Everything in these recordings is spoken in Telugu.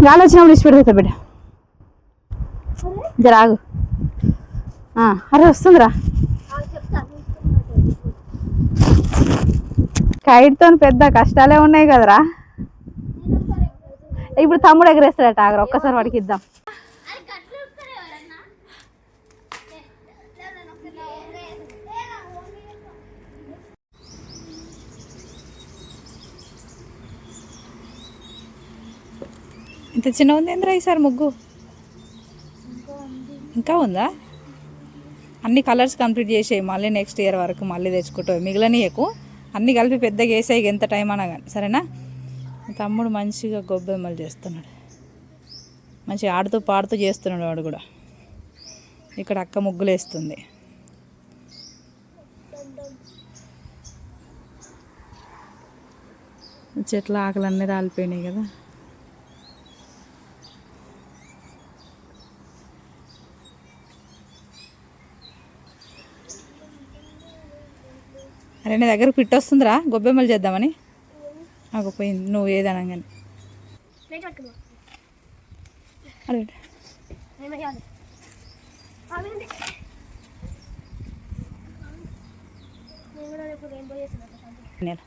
గాలి వచ్చినప్పుడు ఇచ్చి పెడతా బిడ్డ. జరాగు ఆ, అరే వస్తుందిరా. కైట్తో పెద్ద కష్టాలే ఉన్నాయి కదరా. ఇప్పుడు తమ్ముడు ఎగరేస్తాడట ఆగరా ఒక్కసారి వాడికి ఇద్దాం. ఇంత చిన్న ఉంది ఏంద్రా ఈసారి ముగ్గు? ఇంకా ఉందా? అన్ని కలర్స్ కంప్లీట్ చేసేయి మళ్ళీ నెక్స్ట్ ఇయర్ వరకు మళ్ళీ తెచ్చుకుంటావు. మిగిలినయకు అన్నీ కలిపి పెద్దగా వేసాయి ఎంత టైం అన్నా కానీ. సరేనా? తమ్ముడు మంచిగా గొబ్బెమ్మలు చేస్తున్నాడు. మంచిగా ఆడుతూ పాడుతూ చేస్తున్నాడు వాడు కూడా. ఇక్కడ అక్క ముగ్గులు వేస్తుంది చెట్ల ఆకులన్నీ రాలిపోయినాయి కదా. అరే నీ దగ్గర పిట్ వస్తుందిరా గొబ్బెమ్మలు చేద్దామని. నాకు పోయింది నువ్వు ఏదనగానే. కదా నేను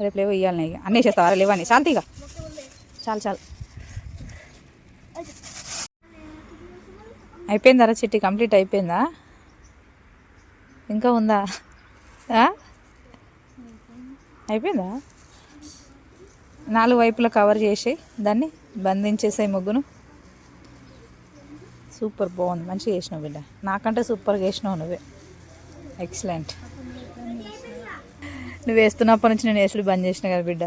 రేపు లేవు ఇవ్వాలి ఇక అన్నీ చేస్తావా? లేవని శాంతిగా. చాలు చాలు. అయిపోయిందా చిట్టి? కంప్లీట్ అయిపోయిందా? ఇంకా ఉందా? అయిపోయిందా? నాలుగు వైపులా కవర్ చేసి దాన్ని బంధించేసే ముగ్గును. సూపర్ బాగుంది. మంచిగా చేసినావు బిడ్డ. నాకంటే సూపర్గా చేసినావు నువ్వే. ఎక్సలెంట్ నువ్వు వేస్తున్నప్పటి నుంచి నేను వేసుడు బంద్ చేసిన కదా బిడ్డ.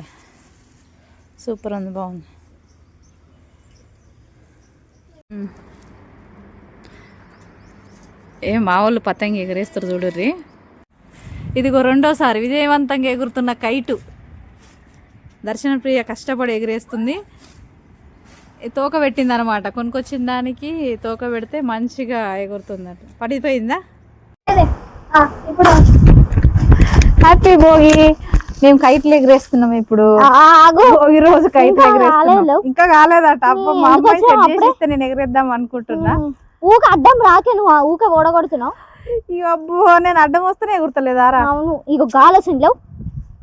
సూపర్ ఉంది బాగుంది. ఏ మా వాళ్ళు పతంగి ఎగరేస్తారు చూడర్రి. ఇదిగో రెండోసారి విజయవంతంగా ఎగురుతున్న కైటు. దర్శన ప్రియ కష్టపడి ఎగిరేస్తుంది. తోక పెట్టింది అనమాట కొనుక్కొచ్చిన దానికి తోక పెడితే మంచిగా ఎగురుతుంది పడిపోయిందా? ఇప్పుడు హ్యాపీ భోగి. మేము కైట్లు ఎగరేస్తున్నాం ఇప్పుడు. ఆగు. భోగి రోజు కైట్లు ఎగరేస్తున్నాం. ఇంకా కాలేదట. అబ్బా మా అమ్మాయి సెట్ నేను ఎగరేద్దాం అనుకుంటున్నా. ఊక అడ్డం రాకే నువ్వు ఊక ఓడగొడుతున్నావు. ఇక అబ్బో నేను అడ్డం వస్తేనే ఎగురుతలేదారా అవును. ఇక గాలి లేవు.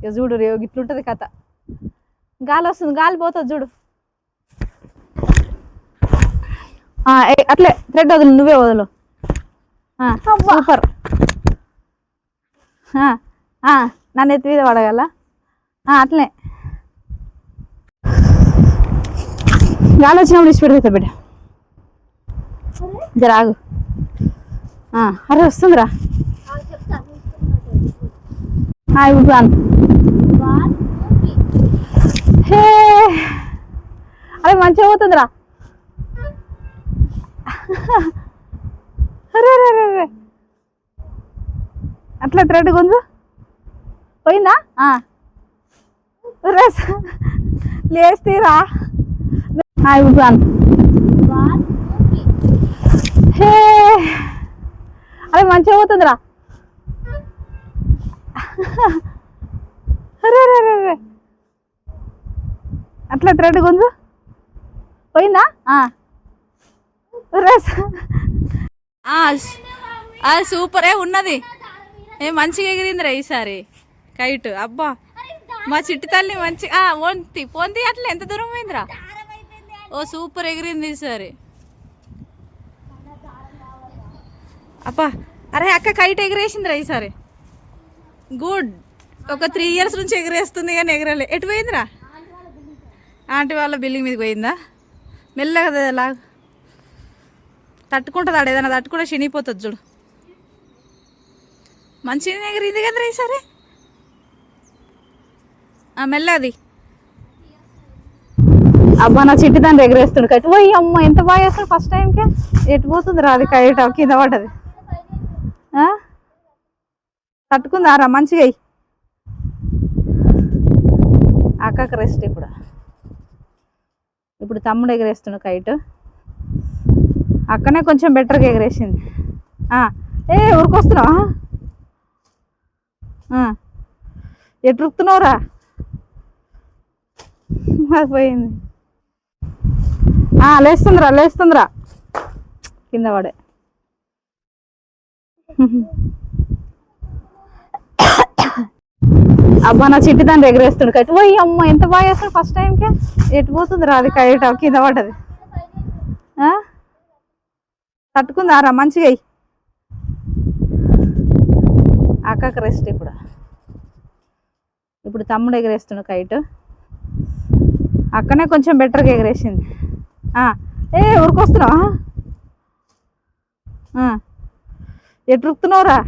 ఇక చూడు రే ఇట్లుంటది కథ. గాలి వస్తుంది గాలి పోతుంది చూడు. అట్లే థ్రెడ్ వదులు నువ్వే వదులు. సూపర్. ఆ, ఆ, నన్ను ఎత్తి మీద పడగల? ఆ, అట్లే గాలి వచ్చినప్పుడు ఇచ్చి పెడతా బిడ్డ. జర ఆగు. అరే వస్తుందిరా. ఆ, ఇప్పుడు హే! అరే మంచిగా పోతుందిరా. అరే అరే అరే అట్లా త్రెడ్ గుంజు. పోయిందా? లేస్తీరా ఇప్పుడు. హే. అరే మంచిగా పోతుందిరా. అరే అట్లా థ్రెడ్ గుంజు. పోయిందా? సూపరే ఉన్నది. ఏ మంచిగా ఎగిరిందిరా ఈసారి. కైట్ అబ్బా. మా చిట్టి తల్లి మంచి వంతి పొంది అట్లా ఎంత దూరం పోయిందిరా? ఓ సూపర్ ఎగిరింది ఈసారి అబ్బా. అరే అక్క కైట్ ఎగిరేసిందిరా ఈసారి గుడ్ ఒక త్రీ ఇయర్స్ నుంచి ఎగిరేస్తుంది కానీ ఎగరలే. ఎటు పోయిందిరా? ఆంటీ వాళ్ళ బిల్డింగ్ మీదకి పోయిందా? మెల్లగా ద- లా తట్టుకుంటుంది ఆడ ఏదైనా తట్టుకుంటే శనిపోతుంది చూడు. మంచిగా ఎగిరింది కదరా ఈసారి మెల్లది. అబ్బా నా చిట్టి దాన్ని ఎగరేస్తుంది కట్టి. పోయి అమ్మ ఎంత బాగా వేస్తాడు ఫస్ట్ టైంకే ఎటు పోతుంది రాది కైట కింద పడ్డది. ఆ? తట్టుకుందా రా మంచిగా అయ్యి. అక్కకు రెస్ట్ ఇప్పుడు. ఇప్పుడు తమ్ముడు ఎగరేస్తుండు కైట్ అక్కనే కొంచెం బెటర్గా ఎగరేసింది. ఏ ఊరికొస్తున్నావా? ఆ, మాకు పోయింది లేస్తుందిరా లేస్తుందిరా. కింద పడే. అబ్బా నా చిట్టి దాన్ని ఎగరేస్తుండు. కైతే ఓయ్ అమ్మ ఎంత బాగా చేస్తాడు ఫస్ట్ టైంకే ఎటు పోతుందిరా అది కైట? కింద పడ్డది. ఆ? తట్టుకుందారా మంచిగా అయ్యి. అక్కకి రెస్ట్ ఇప్పుడు. ఇప్పుడు తమ్ముడు ఎగరేస్తుండు కైట్. అక్కనే కొంచెం బెటర్గా ఎగరేసింది. ఆ, ఏ ఊరికొస్తున్నావా? ఆ, ఎటు రుక్కుతున్నావురా?